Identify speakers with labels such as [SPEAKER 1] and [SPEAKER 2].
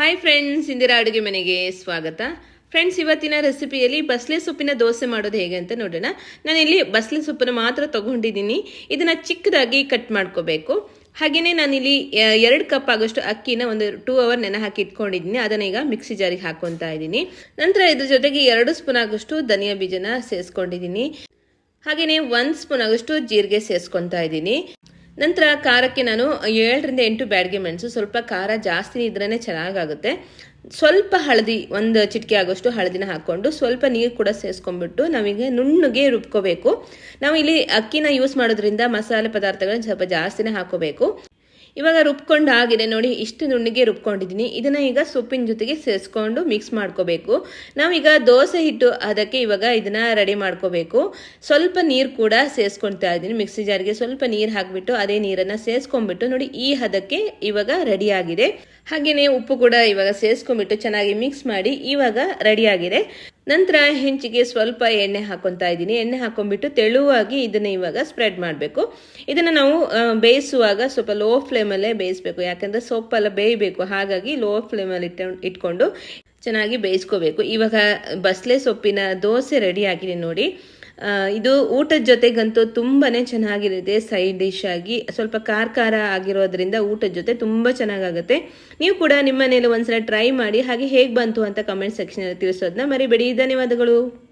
[SPEAKER 1] Hi friends Indira ಅಡುಗೆ ಮನೆಗೆ ಸ್ವಾಗತ. ಫ್ರೆಂಡ್ಸ್ ಇವತ್ತಿನ ರೆಸಿಪಿಯಲ್ಲಿ ಬಸಳೆ ಸೊಪ್ಪಿನ ದೋಸೆ ಮಾಡೋದು ಹೇಗೆ ಅಂತ ನೋಡೋಣ. ನಾನಿಲ್ಲಿ ಬಸಳೆ ಸೊಪ್ಪನ್ನು ಮಾತ್ರ ತಗೊಂಡಿದ್ದೀನಿ. ಇದನ್ನು ಚಿಕ್ಕದಾಗಿ ಕಟ್ ಮಾಡ್ಕೋಬೇಕು. ಹಾಗೆಯೇ ನಾನಿಲ್ಲಿ ಎರಡು ಕಪ್ ಆಗೋಷ್ಟು ಅಕ್ಕಿನ ಒಂದು ಟೂ ಅವರ್ ನೆನೆ ಹಾಕಿ ಇಟ್ಕೊಂಡಿದ್ದೀನಿ. ಅದನ್ನ ಈಗ ಮಿಕ್ಸಿ ಜಾರಿಗೆ ಹಾಕೊತಾ ಇದ್ದೀನಿ. ನಂತರ ಇದ್ರ ಜೊತೆಗೆ ಎರಡು ಸ್ಪೂನ್ ಆಗೋಷ್ಟು ಧನಿಯಾ ಬೀಜನ ಸೇರಿಸ್ಕೊಂಡಿದ್ದೀನಿ ಹಾಗೆಯೇ ಒಂದು ಸ್ಪೂನ್ ಆಗೋಷ್ಟು ಜೀರಿಗೆ ಸೇರಿಸ್ಕೊತಾ ಇದ್ದೀನಿ. ನಂತರ ಖಾರಕ್ಕೆ ನಾನು ಏಳರಿಂದ ಎಂಟು ಬ್ಯಾಡ್ಗೆ ಮೆಣಸು. ಸ್ವಲ್ಪ ಖಾರ ಜಾಸ್ತಿ ಇದ್ರೇ ಚೆನ್ನಾಗಾಗುತ್ತೆ. ಸ್ವಲ್ಪ ಹಳದಿ, ಒಂದು ಚಿಟಿಕೆ ಆಗೋಷ್ಟು ಹಳದಿನ ಹಾಕ್ಕೊಂಡು ಸ್ವಲ್ಪ ನೀರು ಕೂಡ ಸೇರಿಸ್ಕೊಂಡ್ಬಿಟ್ಟು ನಮಗೆ ನುಣ್ಣಗೆ ರುಬ್ಕೋಬೇಕು. ನಾವು ಇಲ್ಲಿ ಅಕ್ಕಿನ ಯೂಸ್ ಮಾಡೋದ್ರಿಂದ ಮಸಾಲೆ ಪದಾರ್ಥಗಳನ್ನ ಸ್ವಲ್ಪ ಜಾಸ್ತಿನೇ ಹಾಕೋಬೇಕು. ಇವಾಗ ರುಬ್ಕೊಂಡು ಆಗಿದೆ ನೋಡಿ, ಇಷ್ಟು ನುಣ್ಣಿಗೆ ರುಬ್ಕೊಂಡಿದ್ದೀನಿ. ಇದನ್ನು ಈಗ ಸೊಪ್ಪಿನ ಜೊತೆಗೆ ಸೇರಿಸ್ಕೊಂಡು ಮಿಕ್ಸ್ ಮಾಡ್ಕೋಬೇಕು. ನಾವೀಗ ದೋಸೆ ಹಿಟ್ಟು ಅದಕ್ಕೆ ಇವಾಗ ಇದನ್ನು ರೆಡಿ ಮಾಡ್ಕೋಬೇಕು. ಸ್ವಲ್ಪ ನೀರು ಕೂಡ ಸೇರಿಸ್ಕೊಳ್ತಾ ಇದ್ದೀನಿ ಮಿಕ್ಸಿ ಜಾರಿಗೆ. ಸ್ವಲ್ಪ ನೀರು ಹಾಕಿಬಿಟ್ಟು ಅದೇ ನೀರನ್ನು ಸೇರಿಸ್ಕೊಂಡ್ಬಿಟ್ಟು ನೋಡಿ, ಈ ಹದಕ್ಕೆ ಇವಾಗ ರೆಡಿ ಆಗಿದೆ. ಹಾಗೆಯೇ ಉಪ್ಪು ಕೂಡ ಇವಾಗ ಸೇರಿಸ್ಕೊಂಡ್ಬಿಟ್ಟು ಚೆನ್ನಾಗಿ ಮಿಕ್ಸ್ ಮಾಡಿ ಇವಾಗ ರೆಡಿ ಆಗಿದೆ. ನಂತರ ಹೆಂಚಿಗೆ ಸ್ವಲ್ಪ ಎಣ್ಣೆ ಹಾಕೊತಾ ಇದ್ದೀನಿ. ಎಣ್ಣೆ ಹಾಕೊಂಡ್ಬಿಟ್ಟು ತೆಳುವಾಗಿ ಇದನ್ನ ಇವಾಗ ಸ್ಪ್ರೆಡ್ ಮಾಡಬೇಕು. ಇದನ್ನು ನಾವು ಬೇಯಿಸುವಾಗ ಸ್ವಲ್ಪ ಲೋ ಫ್ಲೇಮಲ್ಲೇ ಬೇಯಿಸಬೇಕು. ಯಾಕಂದರೆ ಸೊಪ್ಪೆಲ್ಲ ಬೇಯಬೇಕು. ಹಾಗಾಗಿ ಲೋ ಫ್ಲೇಮಲ್ಲಿ ಇಟ್ಟು, ಇಟ್ಕೊಂಡು ಚೆನ್ನಾಗಿ ಬೇಯಿಸ್ಕೋಬೇಕು. ಇವಾಗ ಬಸ್ಲೆ ಸೊಪ್ಪಿನ ದೋಸೆ ರೆಡಿ ಆಗಿದೆ ನೋಡಿ. ಇದು ಊಟದ ಜೊತೆಗಂತೂ ತುಂಬಾ ಚೆನ್ನಾಗಿರುತ್ತೆ ಸೈಡ್ ಡಿಶ್ ಆಗಿ. ಸ್ವಲ್ಪ ಖಾರ ಖಾರ ಆಗಿರೋದ್ರಿಂದ ಊಟದ ಜೊತೆ ತುಂಬ ಚೆನ್ನಾಗಾಗುತ್ತೆ. ನೀವು ಕೂಡ ನಿಮ್ಮ ಮನೇಲಿ ಒಂದ್ಸಲ ಟ್ರೈ ಮಾಡಿ, ಹಾಗೆ ಹೇಗೆ ಬಂತು ಅಂತ ಕಮೆಂಟ್ ಸೆಕ್ಷನಲ್ಲಿ ತಿಳಿಸೋದನ್ನ ಮರಿಬೇಡಿ. ಧನ್ಯವಾದಗಳು.